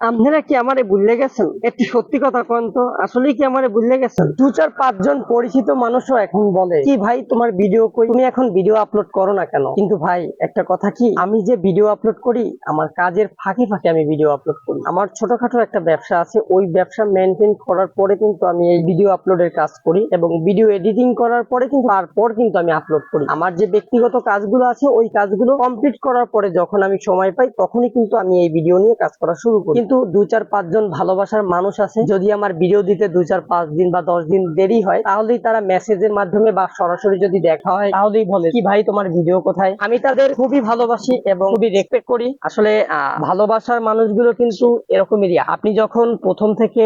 আপনারা কি আমারে ভুলে গেছেন? একটু সত্যি কথা কন তো। আসলেই কি আমারে ভুলে গেছেন? দু চার পাঁচজন পরিচিত মানুষও এখন বলে কি ভাই তোমার ভিডিও কই? তুমি এখন ভিডিও আপলোড করো না কেন? কিন্তু ভাই একটা কথা কি? আমি যে ভিডিও আপলোড করি আমার কাজের ফাঁকে ফাঁকে আমি ভিডিও আপলোড করি। আমার ছোটখাটো একটা ব্যবসা আছে ওই ব্যবসা মেনটেন করার পরে কিন্তু আমি এই ভিডিও আপলোডের কাজ করি এবং ভিডিও এডিটিং করার পরে কিন্তু তারপর কিন্তু আমি আপলোড করি। আমার যে ব্যক্তিগত কাজগুলো আছে ওই কাজগুলো কমপ্লিট করার পরে যখন আমি সময় পাই তখনই কিন্তু আমি এই ভিডিও নিয়ে কাজ করা শুরু করি। কিন্তু দু চার পাঁচজন ভালোবাসার মানুষ আছে, যদি আমার ভিডিও দিতে দু চার পাঁচ দিন বা দশ দিন দেরি হয়, তাহলেই তারা মেসেজের মাধ্যমে বা সরাসরি যদি দেখা হয়, তাহলেই বলে কি ভাই তোমার ভিডিও কোথায়? আমি তাদের খুবই ভালোবাসি এবং খুবই রেসপেক্ট করি। আসলে ভালোবাসার মানুষগুলো কিন্তু এরকমই আপনি যখন প্রথম থেকে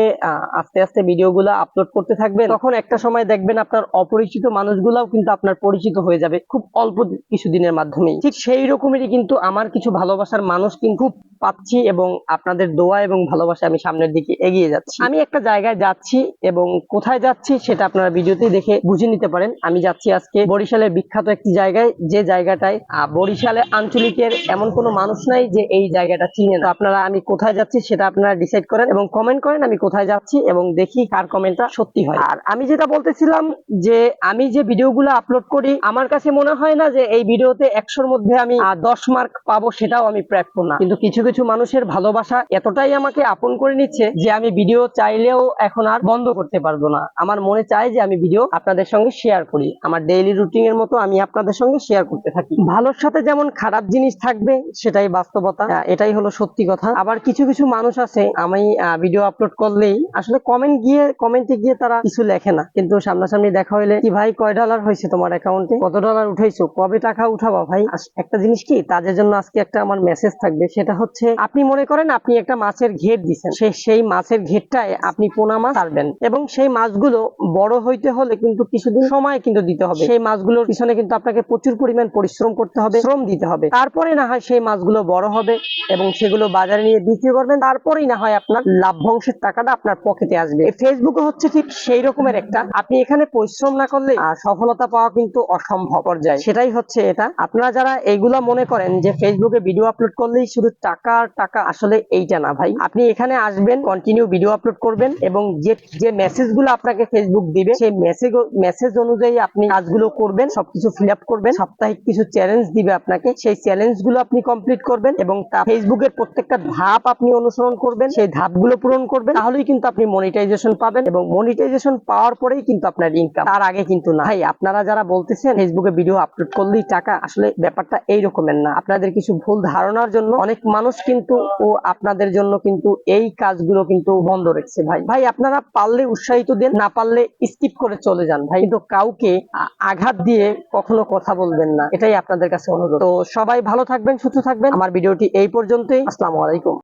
আস্তে আস্তে ভিডিওগুলো আপলোড করতে থাকবেন, তখন একটা সময় দেখবেন আপনার অপরিচিত মানুষগুলাও কিন্তু আপনার পরিচিত হয়ে যাবে খুব অল্প কিছুদিনের মাধ্যমেই। ঠিক সেই রকমেরই কিন্তু আমার কিছু ভালোবাসার মানুষ কিন্তু পাচ্ছি এবং আপনাদের দোয়া এবং ভালোবাসা আমি সামনের দিকে এগিয়ে যাচ্ছি। আমি একটা জায়গায় যাচ্ছি এবং কোথায় যাচ্ছি সেটা আপনারা ভিডিওতেই দেখে বুঝে নিতে পারেন। আমি যাচ্ছি আজকে বরিশালের বিখ্যাত একটি জায়গায়। যে জায়গাটায় বরিশালে আঞ্চলিকের এমন কোনো মানুষ নাই যে এই জায়গাটা চিনে না। আপনারা আমি কোথায় যাচ্ছি সেটা আপনারা ডিসাইড করেন এবং কমেন্ট করেন আমি কোথায় যাচ্ছি এবং দেখি কার কমেন্টটা সত্যি হয়। আর আমি যেটা বলতেছিলাম যে, আমি যে ভিডিওগুলো আপলোড করি, আমার কাছে মনে হয় না যে এই ভিডিওতে একশোর মধ্যে আমি দশ মার্ক পাবো সেটাও আমি প্রাপ্য না। কিন্তু কিছু কিছু মানুষের ভালোবাসা এতটাই আমাকে আপন করে নিচ্ছে যে আমি ভিডিও চাইলেও এখন আর বন্ধ করতে পারব না। আমার মনে চায় যে আমি ভিডিও আপনাদের সঙ্গে শেয়ার করি। আমার ডেইলি রুটিন এর মতো আমি আপনাদের সঙ্গে শেয়ার করতে থাকি। ভালোর সাথে যেমন খারাপ জিনিস থাকবে, সেটাই বাস্তবতা। এটাই হলো সত্যি কথা। আবার কিছু কিছু মানুষ আছে, আমি ভিডিও আপলোড করলেই আসলে কমেন্ট গিয়ে কমেন্টে গিয়ে তারা কিছু লেখে না। কিন্তু সামনাসামনি দেখা হইলে, কি ভাই, কয় ডলার হয়েছে তোমার অ্যাকাউন্টে কত ডলার উঠাইছো? কবে টাকা উঠাবা ভাই? একটা জিনিস কি? তাদের জন্য আজকে একটা আমার মেসেজ থাকবে। সেটা হচ্ছে, আপনি মনে করেন আপনি একটা মাছের ঘের দিচ্ছেন সে সেই মাছের ঘেরটায় আপনি পোনা মাছ ছাড়বেন। এবং সেই মাছগুলো বড় হইতে হলে কিন্তু কিছুদিন সময় কিন্তু দিতে হবে। সেই মাছগুলোর পিছনে কিন্তু আপনাকে প্রচুর পরিমাণ পরিশ্রম করতে হবে, শ্রম দিতে হবে। তারপরে না হয় সেই মাছগুলো বড় হবে এবং সেগুলো বাজারে নিয়ে বিক্রি করবেন। তারপরেই না হয় আপনার লাভ্যাংশের টাকাটা আপনার পকেটে আসবে। ফেসবুকে হচ্ছে ঠিক সেই রকমের একটা। আপনি এখানে পরিশ্রম না করলে সফলতা পাওয়া কিন্তু অসম্ভব পর্যায়ে। সেটাই হচ্ছে এটা। আপনারা যারা এইগুলা মনে করেন যে ফেসবুকে ভিডিও আপলোড করলেই শুধু টাকা টাকা আসলে এইটা না ভাই। আপনি এখানে আসবেন কন্টিনিউ ভিডিও আপলোড করবেন এবং যে যে মেসেজগুলো আপনাকে ফেসবুক দিবে, সেই মেসেজ মেসেজ অনুযায়ী আপনি কাজগুলো করবেন, সবকিছু ফিল আপ করবেন। সাপ্তাহিক কিছু চ্যালেঞ্জ দিবে আপনাকে, সেই চ্যালেঞ্জগুলো আপনি কমপ্লিট করবেন এবং ফেসবুকের প্রত্যেকটা ধাপ আপনি অনুসরণ করবেন, সেই ধাপগুলো পূরণ করবেন। তাহলেই কিন্তু আপনি মনিটাইজেশন পাবেন এবং মনিটাইজেশন পাওয়ার পরেই কিন্তু আপনার ইনকাম তার আগে কিন্তু না। ভাই, আপনারা যারা বলতেছেন ফেসবুকে ভিডিও আপলোড করলেই টাকা, আসলে ব্যাপারটা এই রকমের না। আপনাদের কিছু ভুল ধারণার জন্য অনেক মানুষ কিন্তু ও আপনাদের জন্য কিন্তু এই কাজগুলো কিন্তু বন্ধ রেখেছে ভাই। ভাই, আপনারা পারলে উৎসাহিত দেন, না পারলে স্কিপ করে চলে যান ভাই। কিন্তু কাউকে আঘাত দিয়ে কখনো কথা বলবেন না। এটাই আপনাদের কাছে অনুরোধ। তো সবাই ভালো থাকবেন, সুস্থ থাকবেন। আমার ভিডিওটি এই পর্যন্তই। আসসালামু আলাইকুম।